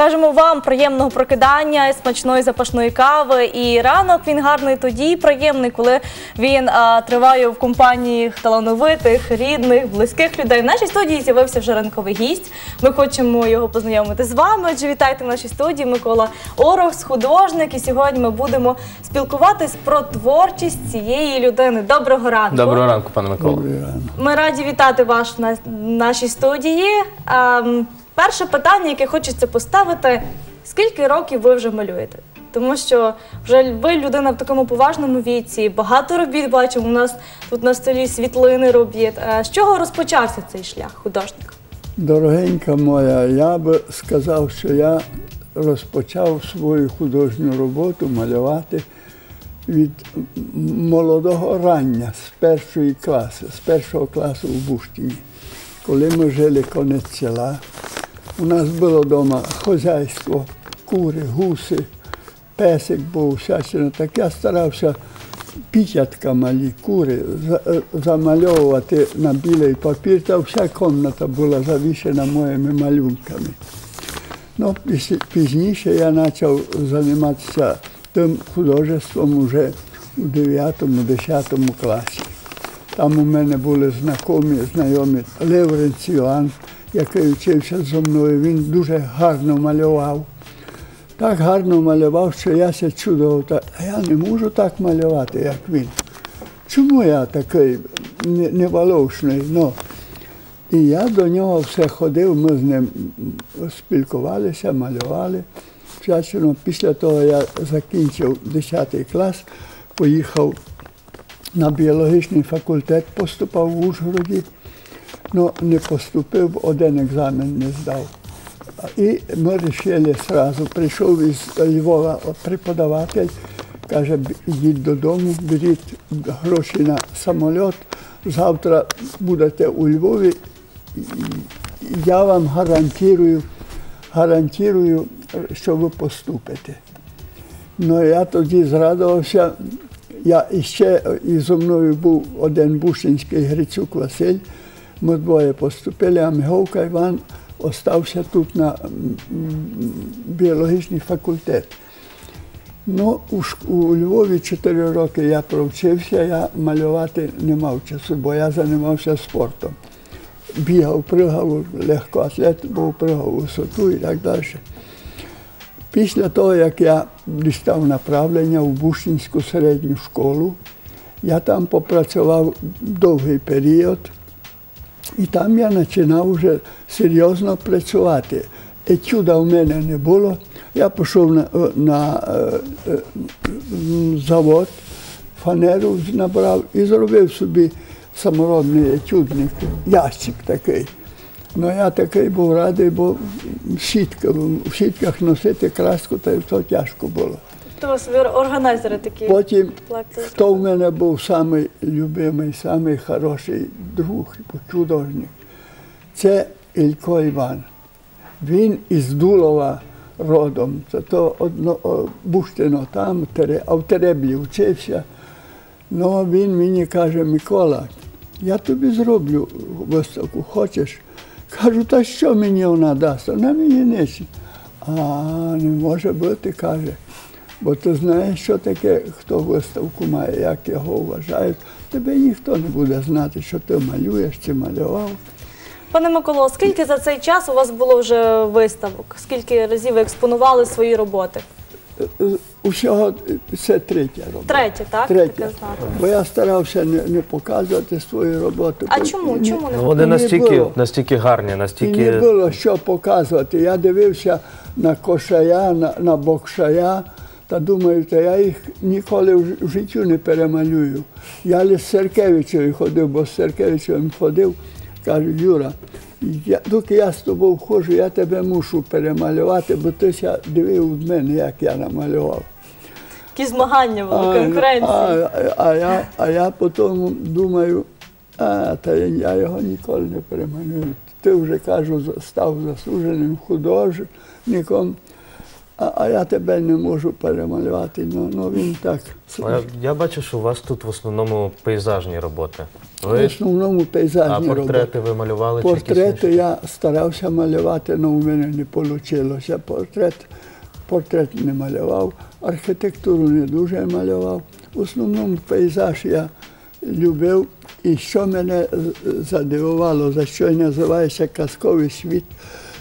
Кажемо вам приємного прокидання, смачної запашної кави. І ранок він гарний тоді приємний, коли він а, триває в компанії талановитих, рідних, близьких людей. В нашій студії з'явився вже ранковий гість. Ми хочемо його познайомити з вами. Отже, вітайте в нашій студії Микола Орохс, художник. І сьогодні ми будемо спілкуватись про творчість цієї людини. Доброго ранку. Доброго ранку, пане Микола. Ми раді вітати вас на нашій студії. Перше питання, яке хочеться поставити: скільки років ви вже малюєте? Тому що вже ви людина в такому поважному віці, багато робіт бачимо. У нас тут на столі світлини робіт. Е, З чого розпочався цей шлях художника? Дорогенька моя, я би сказав, що я розпочав свою художню роботу малювати від молодого рання, з першої класи, з першого класу в Буштині. Коли ми жили конець села, у нас було вдома хазяйство, кури, гуси, песик був, всячина. Так я старався пітятка малі, кури е, замальовувати на білий папір, та вся кімната була завішена моїми малюнками. Ну, пізніше я почав займатися тим художеством уже у 9-10 класі. Там у мене були знайомі, знайомі Левренц Іван, який вчився зі мною. Він дуже гарно малював. Так гарно малював, що я се чудував, «А я не можу так малювати, як він. Чому я такий не- неволошний? Ну, і я до нього все ходив, ми з ним спілкувалися, малювали. Після того я закінчив 10 клас, поїхав на біологічний факультет, поступав в Ужгороді, але не поступив, один екзамен не здав. І ми вирішили одразу, прийшов із Львова преподаватель, каже, «Б- йдіть додому, беріть гроші на самоліт, завтра будете у Львові, я вам гарантую, гарантую, що ви поступите. Ну я тоді зрадувався. Я іще і зі мною був один бушинський Грицюк Василь. Ми двоє поступили, а Миговка Іван остався тут на біологічний факультет. Ну, у, у Львові 4 роки я провчився, я малювати не мав часу, бо я займався спортом. Бігав, пригав, легкоатлет був, пригав висоту і так далі. Після того, як я дістав направлення в Бушинську середню школу, я там попрацював довгий період, і там я починав вже серйозно працювати. Етюда в мене не було. Я пішов на, на завод, фанеру набрав і зробив собі саморобний етюдник, ящик такий. Ну я такий був радий, бо сітка, в сітках носити краску, то тяжко було. То у вас ви органайзери такі. Потім, хто в мене був самий любимий, самий хороший друг, художник, це Ілько Іван. Він із Дулова родом, це то одно, Буштино там, а в Тереблі вчився. Ну, він мені каже, Микола, я тобі зроблю виставку, хочеш? Кажу, та що мені вона дасть? Вона мені нічого. А не може бути, каже. Бо ти знаєш, що таке, хто виставку має, як його вважають. Тебе ніхто не буде знати, що ти малюєш чи малював. Пане Миколо, скільки за цей час у вас було вже виставок? Скільки разів ви експонували свої роботи? Е, Усього це третя робота. Третє, так? Третя. Бо я старався не, не показувати свої роботи. А чому? ні- Чому не Ну, вони І не настільки, було. настільки гарні, І настільки. не було що показувати. Я дивився на кошая, на, на бокшая, та думаю, та я їх ніколи в життю не перемалюю. Я лише з Серкевичем ходив, бо з Серкевичем ходив, кажу, Юра, я, доки я з тобою ходжу, я тебе мушу перемалювати, бо ти дивив від мене, як я намалював. Які змагання були, А, конкуренції? А, а, я, а я потім думаю, а, та я його ніколи не перемалюю. Ти вже кажу, став заслуженим художником. А, а я тебе не можу перемалювати. Ну, ну він так. Я, я бачу, що у вас тут в основному пейзажні роботи. В основному пейзажні роботи. портрети ви малювали чи Портрети інші? я старався малювати, але у мене не вийшло. Портрет, портрет не малював, архітектуру не дуже малював. В основному пейзаж я любив. І що мене задивувало, за що й називається казковий світ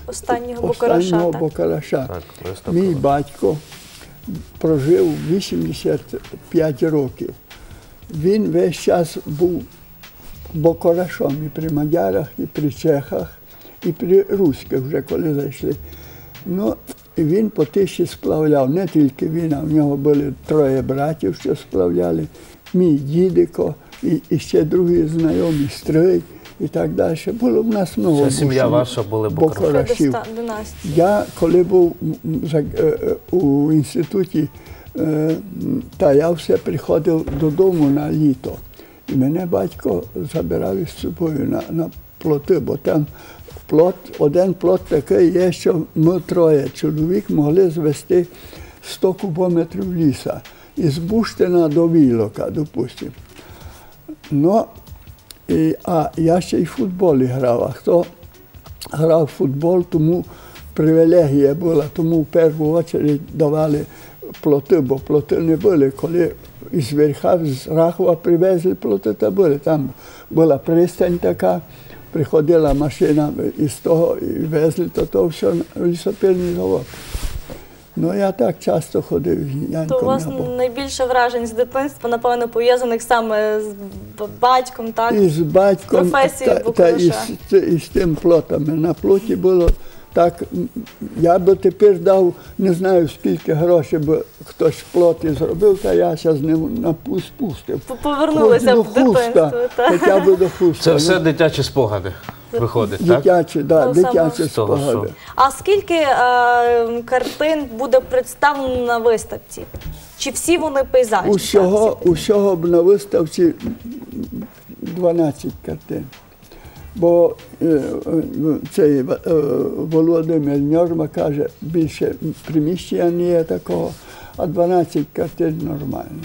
Останнього Бокараша. останнього? Бокараша. Так. Мій батько прожив 85 років. Він весь час був бокорашом і при мадярах, і при чехах, і при руських вже коли зайшли. Ну, і він по тиші сплавляв, не тільки він, а в нього були троє братів, що сплавляли, мій дідико, і, і ще другі знайомі стрий і так далі. Було в нас много Вся сім'я ваша були. Це бокорашів. Я коли був е, е, у інституті, е, та я все приходив додому на літо. І мене батько забирав із собою на, на плоти, бо там плот, один плот такий є, що ми троє чоловік могли звести 100 кубометрів ліса. Із Буштина до Вілока, допустимо. Ну, і, а я ще й в футболі грав. А хто грав в футбол, тому привілегія була, тому в першу чергу давали плоти, бо плоти не були. Коли із верха з Рахова привезли плоти, то були. Там була пристань така, приходила машина із того і везли, то то все на лісопильний завод. Ну, я так часто ходив з То у вас на бок. найбільше вражень з дитинства, напевно, пов'язаних саме з батьком, так? І з батьком та, та і, з, і з тим плотами. На плоті було так. Я би тепер дав не знаю скільки грошей, бо хтось плоти зробив, та я ще з ним спустив. Повернулися Хоч в дитинство. Хоча б до хуста. Це все дитячі спогади виходить, так? дитячі, да, Ну, саме дитячі з того, спогади. А скільки е, картин буде представлено на виставці? Чи всі вони пейзажні? Усього, усього б на виставці 12 картин. Бо е, е, цей е, Володимир Ньорма каже, більше приміщення не є такого, а 12 картин нормально.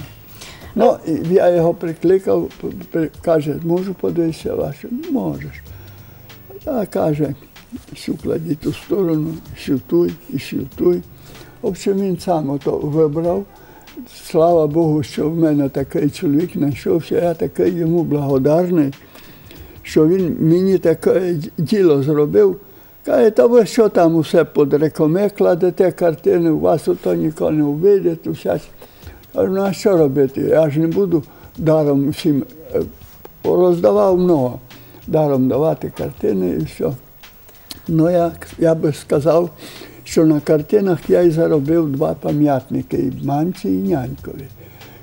Ну, і я його прикликав, при- каже, можу подивитися ваше? Можеш. А каже, що кладіть ту сторону, шутуй і шутуй. В общем, він сам ото вибрав. Слава Богу, що в мене такий чоловік знайшовся. Я такий йому благодарний, що він мені таке діло зробив. Каже, та ви що там усе під рекоме кладете картини, у вас ото ніколи не вийде, то щас. Кажу, ну а що робити? Я ж не буду даром всім е, роздавав много. Даром давати картини і все. Ну, я, я би сказав, що на картинах я й заробив два пам'ятники і мамці, і нянькові.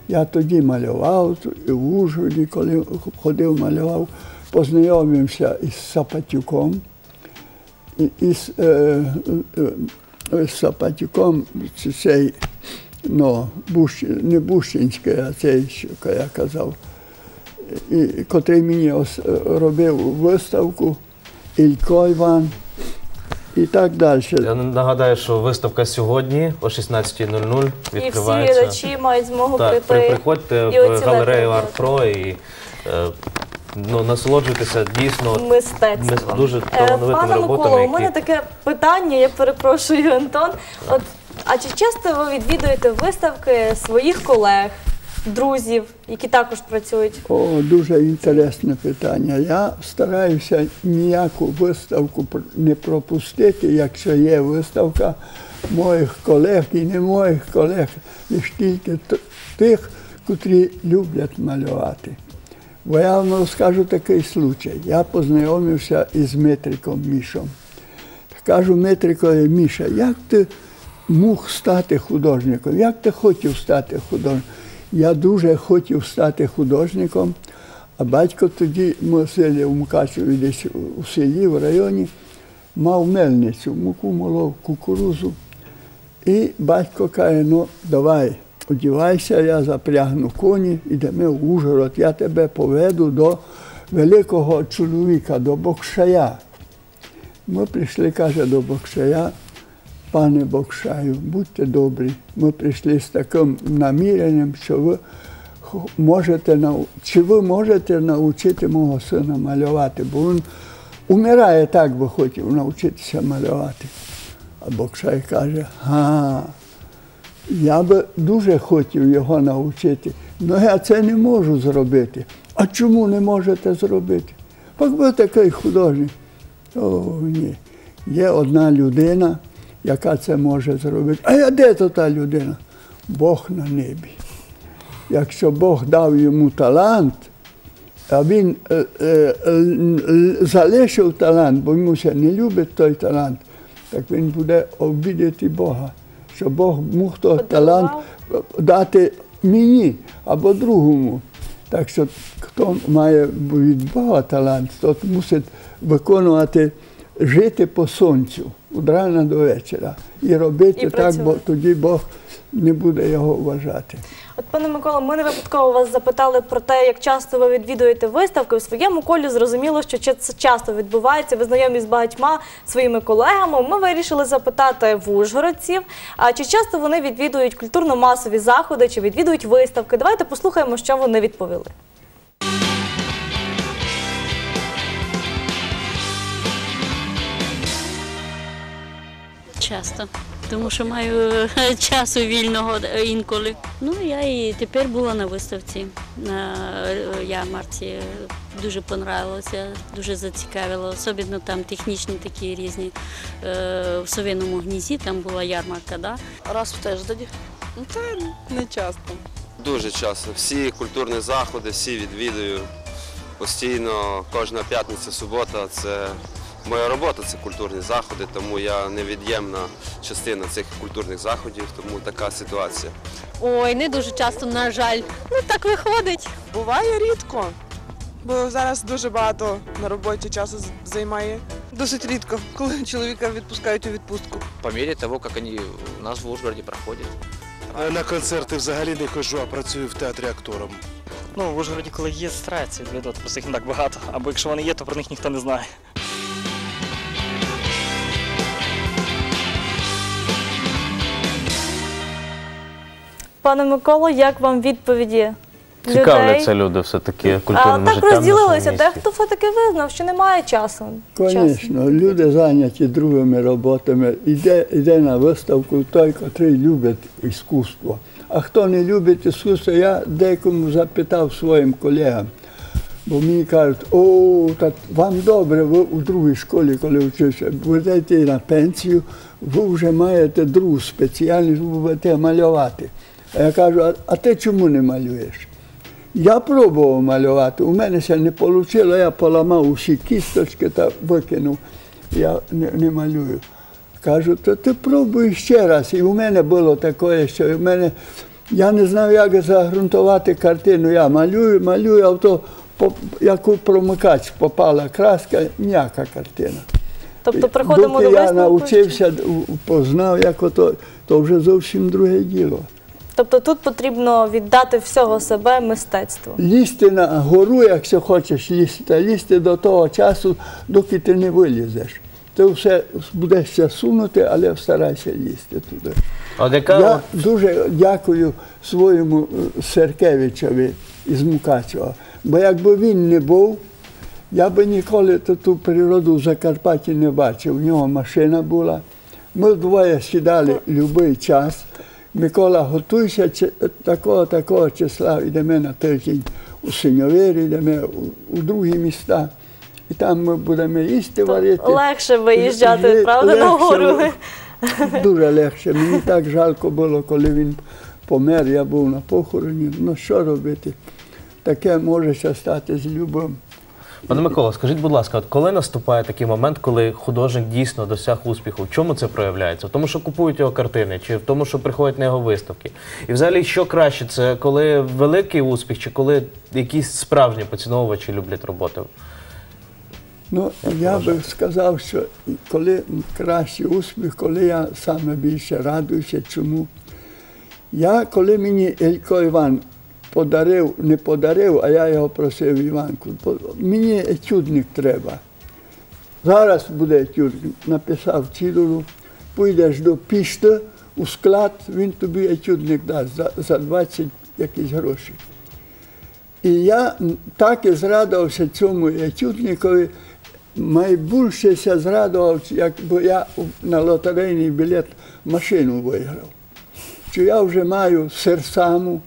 Я тоді малював, і в Ужгороді, коли ходив, малював, познайомився із Сапатюком. І, з, е, е, Сапатюком цей, ну, Буш, не Бущинський, а цей, що я казав, і, котрий мені ос- робив виставку, Ілько Іван і так далі. Я нагадаю, що виставка сьогодні о 16.00 І всі відкривається. глядачі мають змогу Так, при- прийти. приходьте в галерею роботу. І е, ну, насолоджуйтеся дійсно. мистецтвом. Мис- дуже Е, талановитими Пане роботами, Микола, у які- мене таке питання, я перепрошую, Антон. От, а чи часто ви відвідуєте виставки своїх колег, друзів, які також працюють? О, дуже інтересне питання. Я стараюся ніяку виставку не пропустити, якщо є виставка моїх колег і не моїх колег, лише тільки тих, котрі люблять малювати. Бо я вам розкажу такий случай. Я познайомився із Митриком Мішом. Кажу Митрикові, Міша, як ти мог стати художником? Як ти хотів стати художником? Я дуже хотів стати художником, а батько тоді жили в Мукачеві десь у селі, в районі, мав мельницю, муку молов, кукурузу. І батько каже, ну давай, одівайся, я запрягну коні, йдемо в Ужгород, я тебе поведу до великого чоловіка, до Бокшая. Ми прийшли, каже, до Бокшая, пане Бокшаю, будьте добрі. Ми прийшли з таким наміренням, що ви можете нау- чи ви можете навчити мого сина малювати, бо він умирає так, би хотів навчитися малювати. А Бокшай каже, га, я би дуже хотів його навчити, але я це не можу зробити. А чому не можете зробити? Пак ви такий художник. О, ні. Є одна людина, яка це може зробити. А я де то та людина? Бог на небі. Якщо Бог дав йому талант, а він е, е, залишив талант, бо йому ще не любить той талант, так він буде обідати Бога. Що Бог мог той талант дати мені або другому. Так що хто має від Бога талант, тот мусить виконувати, жити по сонцю від рана до вечора і робити І так, бо тоді Бог не буде його вважати. От, пане Микола, ми не випадково вас запитали про те, як часто ви відвідуєте виставки. У своєму колі зрозуміло, що це часто відбувається. Ви знайомі з багатьма своїми колегами. Ми вирішили запитати в Ужгородців, а чи часто вони відвідують культурно-масові заходи, чи відвідують виставки. Давайте послухаємо, що вони відповіли. Часто, тому що маю е, часу вільного е, інколи. Ну я і тепер була на виставці на е, ярмарці. Дуже понравилося, дуже зацікавило. Особливо там технічні такі різні. В совиному гнізі там була ярмарка, да? Раз в тиждень. Ну, Та не часто. Дуже часто. Всі культурні заходи, всі відвідую. Постійно, кожна п'ятниця, субота це моя робота, це культурні заходи, тому я невід'ємна частина цих культурних заходів, тому така ситуація. Ой, не дуже часто, на жаль. Ну так виходить. Буває рідко, бо зараз дуже багато на роботі часу займає. Досить рідко, коли чоловіка відпускають у відпустку. по мере того, как они у нас в Ужгороде проходят. А на концерти взагалі не ходжу, а працюю в театрі актором. Ну, в Ужгороді, коли є, стараються відвідувати, просто їх не так багато. Або якщо вони є, то про них ніхто не знає. Пане Миколо, як вам відповіді? Цікавляться люди все-таки А культурним так життям. в розділилися. нашому місті. Дехто все-таки визнав, що немає часу. Часу. Звісно, люди зайняті другими роботами. Іде, іде на виставку той, котрий любить іскусство. А хто не любить іскусство, я декому запитав своїм колегам. Бо мені кажуть, о, так вам добре, ви у другій школі, коли вчився, будете на пенсію, ви вже маєте другу спеціальність, ви будете малювати. А я кажу, а, ти чому не малюєш? Я пробував малювати, у мене ще не вийшло, я поламав усі кісточки та викинув. Я не, не малюю. Кажу, то ти пробуй ще раз. І у мене було таке, що в мене, я не знав, як загрунтувати картину. Я малюю, малюю, а то як у промикач попала краска, ніяка картина. Тобто приходимо Доки до я висновку. навчився, познав, як ото, то вже зовсім друге діло. Тобто тут потрібно віддати всього себе мистецтву. Лізти на гору, якщо хочеш лізти, та лізти до того часу, доки ти не вилізеш. Ти все будеш сунути, але старайся лізти туди. От яка Я дуже дякую своєму е, Серкевичеві із Мукачева. Бо якби він не був, я би ніколи ту- ту природу в Закарпатті не бачив. У нього машина була. Ми двоє сідали будь-який час. Микола, готуйся такого, такого числа, йдемо на тиждень у Синьовир, йдемо у, у другі міста. І там ми будемо їсти, варити. Легше виїжджати, Жи- правда, на гору. Дуже легше. Мені так жалко було, коли він помер, я був на похороні. Ну що робити? Таке може стати з любим. Пане Микола, скажіть, будь ласка, от коли наступає такий момент, коли художник дійсно досяг успіху, в чому це проявляється? В тому, що купують його картини, чи в тому, що приходять на його виставки? І взагалі, що краще, це коли великий успіх, чи коли якісь справжні поціновувачі люблять роботи? Ну, я би сказав, що коли кращий успіх, коли я саме більше радуюся, чому? Я, коли мені Ілько Іван подарив, не подарив, а я його просив Іванку, мені етюдник треба. Зараз буде етюдник. Написав цілу, Пойдеш до пішти у склад, він тобі етюдник дасть за, за 20 якісь гроші. І я так і зрадувався цьому етюдникові, найбільше ся зрадував, якби я на лотерейний білет машину виграв. Що я вже маю серсаму,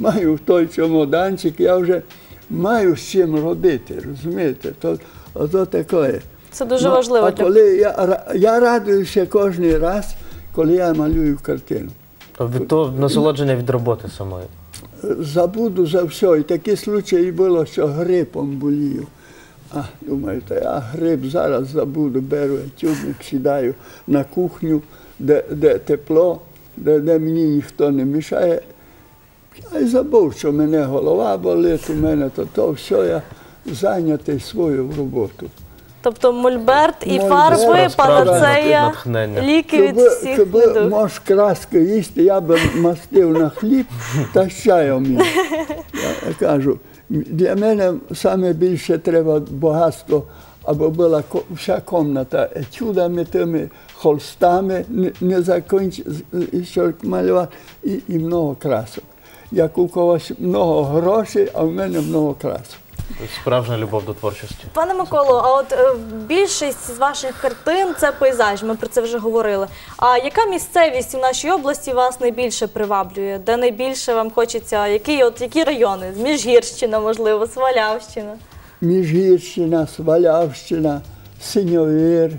маю той чемоданчик, я вже маю з чим робити, розумієте? То, ото таке. Це дуже Ну, важливо А коли я, я радуюся кожен раз, коли я малюю картину. Від того насолодження від роботи самої. Забуду за все. І такі случаї було, що грипом болів. А, думаю, та я грип зараз забуду, беру етюдник, сідаю на кухню, де, де тепло, де, де мені ніхто не мішає. Я й забув, що мене голова болить, у мене то, то все, я зайнятий свою роботу. Тобто мольберт і Мольберт, фарби, справді, панацея, натхнення. ліки від всіх щоб недуг. можеш краски їсти, я би мастив на хліб та з чаєм їв. Я, я кажу, для мене саме більше треба багатство, аби була ко- вся кімната етюдами, тими холстами, не, не закінч, що малювати, і, і много красок. Як у когось много грошей, а в мене много красок. Справжня любов до творчості. Пане Миколо, а от е, більшість з ваших картин це пейзаж, ми про це вже говорили. А яка місцевість в нашій області вас найбільше приваблює? Де найбільше вам хочеться? Які, от, які райони? Міжгірщина, можливо, Свалявщина? Міжгірщина, Свалявщина, Синьовір.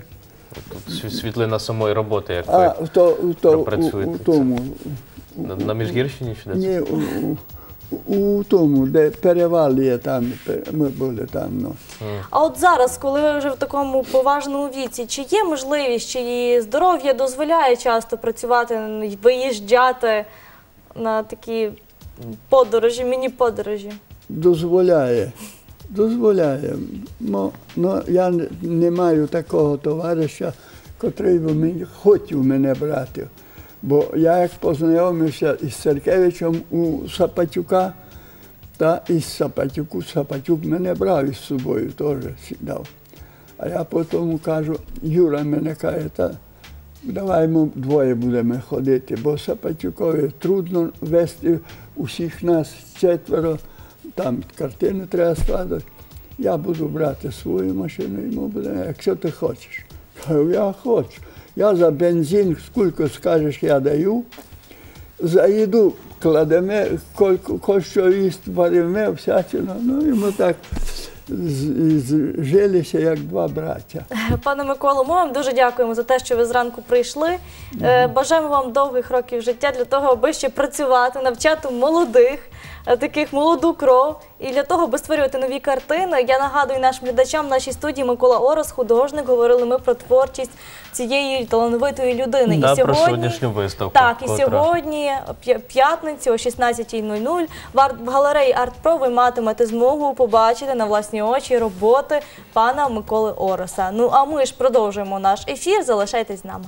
Тут світлина самої роботи, як А ви то, то, у, Пропрацюєте у це. На, на Міжгірщині чи де це? ні, у, у, у тому, де перевал є там, ми були там. Ну. А от зараз, коли ви вже в такому поважному віці, чи є можливість, чи її здоров'я дозволяє часто працювати, виїжджати на такі подорожі, міні-подорожі? Дозволяє. Дозволяє. Ну, ну, я не, не маю такого товариша, котрий би мені хотів мене брати. Бо я як познайомився із Церкевичем у Сапатюка, та із Сапатюку, Сапатюк мене брав із собою, теж сідав. А я потім кажу, Юра мене каже, та давай ми двоє будемо ходити, бо Сапатюкові трудно вести усіх нас четверо, там картину треба складати. Я буду брати свою машину і ми будемо, якщо ти хочеш. Кажу, я хочу. Я за бензин, скільки скажеш, я даю. За їду кладемо, кое що їсти варимо, всячину. Ну і ми так жилися, як два браття. Пане Миколо, ми вам дуже дякуємо за те, що ви зранку прийшли. Е, Бажаємо вам довгих років життя для того, аби ще працювати, навчати молодих, таких молоду кров, і для того, аби створювати нові картини. Я нагадую нашим глядачам в нашій студії Микола Орос, художник. Говорили ми про творчість цієї талановитої людини. Да, і про сьогодні сьогоднішню виставку. Так, і котра- сьогодні, п'я- п'ятниці о 16.00 в арт- в галереї «Артпро» ви матимете змогу побачити на власні очі роботи пана Миколи Ороса. Ну а ми ж продовжуємо наш ефір. Залишайтесь з нами.